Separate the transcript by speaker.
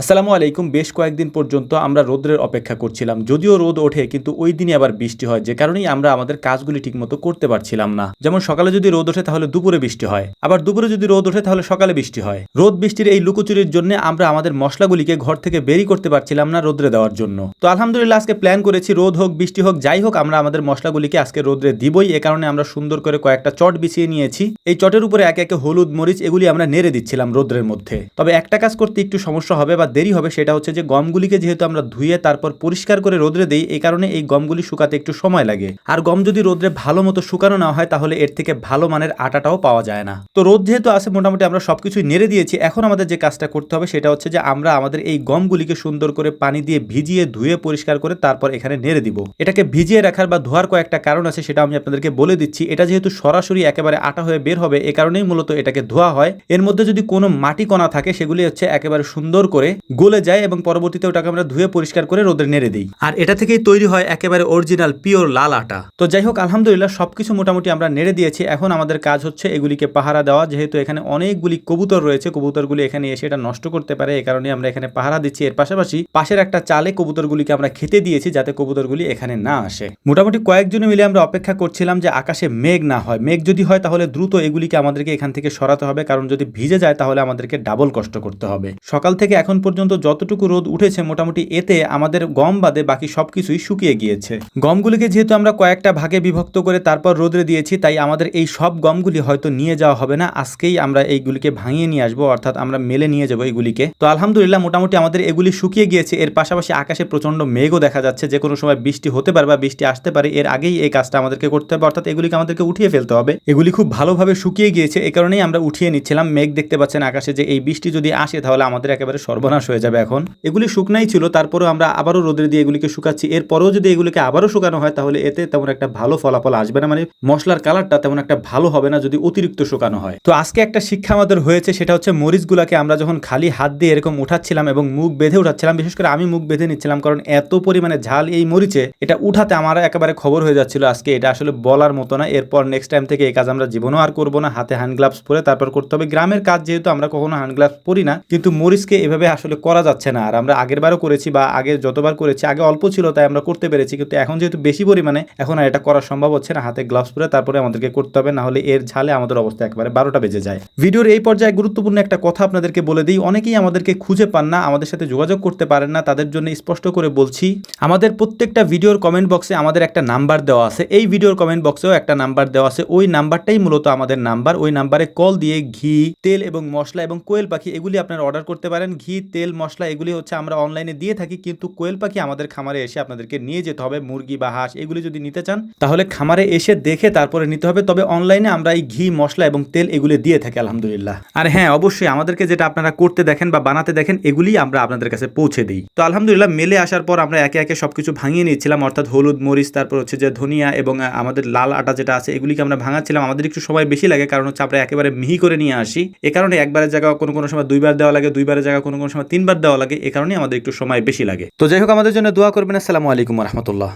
Speaker 1: আসসালামু আলাইকুম। বেশ কয়েকদিন পর্যন্ত আমরা রোদ্রের অপেক্ষা করছিলাম। যদিও রোদ ওঠে, কিন্তু ওই দিনই আবার বৃষ্টি হয়। যে কারণেই আমরা আমাদের কাজগুলি ঠিকমতো করতে পারছিলাম না। যেমন সকালে যদি রোদ ওঠে, তাহলে দুপুরে বৃষ্টি হয়। আবার দুপুরে যদি রোদ ওঠে, তাহলে সকালে বৃষ্টি হয়। রোদ বৃষ্টির এই লুকোচুরির জন্য আমরা আমাদের মশলাগুলিকে ঘর থেকে বেরি করতে পারছিলাম না রোদ্রে দেওয়ার জন্য। তো আলহামদুলিল্লাহ, আজকে প্ল্যান করেছি, রোদ হোক, বৃষ্টি হোক, যাই হোক, আমরা আমাদের মশলাগুলিকে আজকে রোদ্রে দিবই। এ কারণে আমরা সুন্দর করে কয়েকটা চট বিছিয়ে নিয়েছি। এই চটের উপরে একে একে হলুদ, মরিচ, এগুলি আমরা নেড়ে দিচ্ছিলাম রোদ্রের মধ্যে। তবে একটা কাজ করতে একটু সমস্যা হবে বা দেরি হবে সেটা হচ্ছে যে গমগুলিকে যেহেতু আমরা ধুয়ে তারপর পরিষ্কার করে রোদ্রে দেই, এই কারণে এই গমগুলি শুকাতে একটু সময় লাগে। আর গম যদি রোদ্রে ভালো মতো শুকানো না হয়, তাহলে এর থেকে ভালো মানের আটাটাও পাওয়া যায় না। তো রোদ যেহেতু আছে, মোটামুটি আমরা সবকিছুই নেড়ে দিয়েছি, এখন আমাদের যে কাজটা করতে হবে সেটা হচ্ছে যে আমরা আমাদের এই গমগুলিকে সুন্দর করে পানি দিয়ে ভিজিয়ে ধুয়ে পরিষ্কার করে তারপর এখানে নেড়ে দিব। এটাকে ভিজিয়ে রাখার বা ধোয়ার কয়েকটা কারণ আছে সেটা আমি আপনাদেরকে বলে দিচ্ছি। এটা যেহেতু সরাসরি একেবারে আটা হয়ে বের হবে, এ কারণেই মূলত এটাকে ধোয়া হয়। এর মধ্যে যদি কোনো মাটি কণা থাকে, সেগুলি হচ্ছে একেবারে সুন্দর করে গলে যায় এবং পরবর্তীতে ওটাকে আমরা ধুয়ে পরিষ্কার করে রোদে নেড়ে দিই। আর এটা থেকেই তৈরি হয় একেবারে অরিজিনাল পিওর লাল আটা। তো যাই হোক, আলহামদুলিল্লাহ সবকিছু মোটামুটি আমরা নেড়ে দিয়েছি। এখন আমাদের কাজ হচ্ছে এগুলিকে পাহারা দেওয়া। যেহেতু এখানে অনেকগুলি কবুতর রয়েছে, কবুতরগুলি এখানে এসে এটা নষ্ট করতে পারে। এ কারণে আমরা এখানে পাহারা দিচ্ছি। এর পাশাপাশি পাশের একটা চালে কবুতরগুলিকে আমরা খেতে দিয়েছি যাতে কবুতরগুলি এখানে না আসে। মোটামুটি কয়েকজনে মিলে আমরা অপেক্ষা করছিলাম যে আকাশে মেঘ না হয়। মেঘ যদি হয় তাহলে দ্রুত এগুলিকে আমাদেরকে এখান থেকে সরাতে হবে। কারণ যদি ভিজে যায় তাহলে আমাদেরকে ডাবল কষ্ট করতে হবে। সকাল থেকে এখন পর্যন্ত যতটুকু রোদ উঠেছে মোটামুটি এতে আমাদের গম বাদে বাকি সবকিছুই শুকিয়ে গিয়েছে। গমগুলিকে যেহেতু আমরা কয়েকটা ভাগে বিভক্ত করে তারপর রোদরে দিয়েছি, তাই আমাদের এই সব গমগুলি হয়তো নিয়ে যাওয়া হবে না। আজকেই আমরা এইগুলিকে ভাঙিয়ে নিয়ে আসব, অর্থাৎ আমরা মেলে নিয়ে যাব এগুলিকে। তো আলহামদুলিল্লাহ মোটামুটি আমাদের এগুলি শুকিয়ে গিয়েছে। এর পাশাপাশি আকাশে প্রচণ্ড মেঘও দেখা যাচ্ছে। যে কোনো সময় বৃষ্টি হতে পারে বা বৃষ্টি আসতে পারে, এর আগেই এই কাজটা আমাদেরকে করতে হবে। অর্থাৎ এগুলিকে আমাদেরকে উঠিয়ে ফেলতে হবে। এগুলি খুব ভালোভাবে শুকিয়ে গিয়েছে। এ কারণেই আমরা উঠিয়ে নিচ্ছিলাম। মেঘ দেখতে পাচ্ছেন আকাশে যে এই বৃষ্টি যদি আসে, তাহলে আমাদের একেবারে সর্বনাশ হয়ে যাবে এখন। এগুলি শুকনাই ছিল, তারপরেও আমরা আবারও রোদে দিয়ে এগুলিকে শুকাচ্ছি। এরপরেও যদি এগুলিকে আবারও শুকানো হয়, তাহলে এতে তেমন একটা ভালো ফলাফল আসবে না। মানে মশলার কালারটা তেমন একটা ভালো হবে না যদি অতিরিক্ত শুকানো হয়। তো আজকে একটা শিক্ষা আমাদের হয়েছে, সেটা হচ্ছে মরিচগুলাকে আমরা যখন খালি হাত দিয়ে এরকম উঠাচ্ছিলাম এবং মুখ বেঁধে উঠাচ্ছিলাম, বিশেষ করে আমি মুখ বেঁধে নিচ্ছিলাম, কারণ এত পরিমাণে ঝাল এই মরিচে, এটা উঠাতে আমার একেবারে খবর হয়ে যাচ্ছিল আজকে। এটা আসলে বলার মতো না। এরপর নেক্সট টাইম থেকে এই কাজ আমরা জীবনও আর করব না। হাতে হ্যান্ড গ্লাভস পরে তারপর করতে হবে। গ্রামের কাজ যেহেতু আমরা কখনো হ্যান্ড গ্লাভস পরি না, কিন্তু মরিচকে এভাবে আসলে করা যাচ্ছে না। আর আমরা আগের বারও করেছি বা আগে যতবার করেছি, আগে অল্প ছিল, তাই আমরা করতে পেরেছি। কিন্তু এখন যেহেতু বেশি পরিমাণে, এখন আর এটা করা সম্ভব হচ্ছে না। হাতে গ্লাভস পরে তারপরে আমাদেরকে করতে হবে, না হলে এর ঝালে আমাদের অবস্থা একেবারে বারোটা বেজে যায়। ভিডিওর এই পর্যায়ে গুরুত্বপূর্ণ একটা কথা আপনাদেরকে বলে দিই। অনেকেই আমাদেরকে খুঁজে পান না, আমাদের সাথে যোগাযোগ করতে পারেন না। তাদের জন্য স্পষ্ট করে বলছি, আমাদের প্রত্যেকটা ভিডিওর কমেন্ট বক্সে আমাদের একটা নাম্বার দেওয়া আছে। এই ভিডিওর কমেন্ট বক্সেও একটা নাম্বার দেওয়া আছে। ওই নাম্বারটাই মূলত আমাদের নাম্বার ওই নাম্বারে কল দিয়ে ঘি, তেল এবং মশলা এবং কোয়েল পাখি এগুলি আপনারা অর্ডার করতে পারেন। ঘি তেল, মশলা এগুলি হচ্ছে আমরা অনলাইনে দিয়ে থাকি, কিন্তু কোয়েল পাখি আমাদের খামারে এসে আপনাদেরকে নিয়ে যেতে হবে। মুরগি বা হাঁস এগুলি যদি নিতে চান, তাহলে খামারে এসে দেখে তারপরে নিতে হবে। তবে অনলাইনে আমরা এই ঘি, মশলা এবং তেল এগুলি দিয়ে থাকি, আলহামদুলিল্লাহ। আর হ্যাঁ অবশ্যই আমাদেরকে যেটা আপনারা করতে দেখেন বা বানাতে দেখেন এগুলি আমরা আপনাদের কাছে পৌঁছে দিই। তো আলহামদুলিল্লাহ, মেলে আসার পর আমরা একে একে সবকিছু ভাঙিয়ে নিয়েছিলাম, অর্থাৎ হলুদ, মরিচ, তারপর হচ্ছে যে ধনিয়া এবং আমাদের লাল আটা যেটা আছে, এগুলিকে আমরা ভাঙাচ্ছিলাম। আমাদের একটু সময় বেশি লাগে, কারণ হচ্ছে আমরা একেবারে মিহি করে নিয়ে আসি। এ কারণে একবারের জায়গা কোনো কোনো সময় দুইবার দেওয়া লাগে, দুইবারের জায়গা কোনো কোনো সময় তিনবার দেওয়া লাগে, এ কারণে আমাদের একটু সময় বেশি লাগে। তো যাই হোক, আমাদের জন্য দোয়া করবেন। আসসালামু আলাইকুম রহমতুল্লাহ।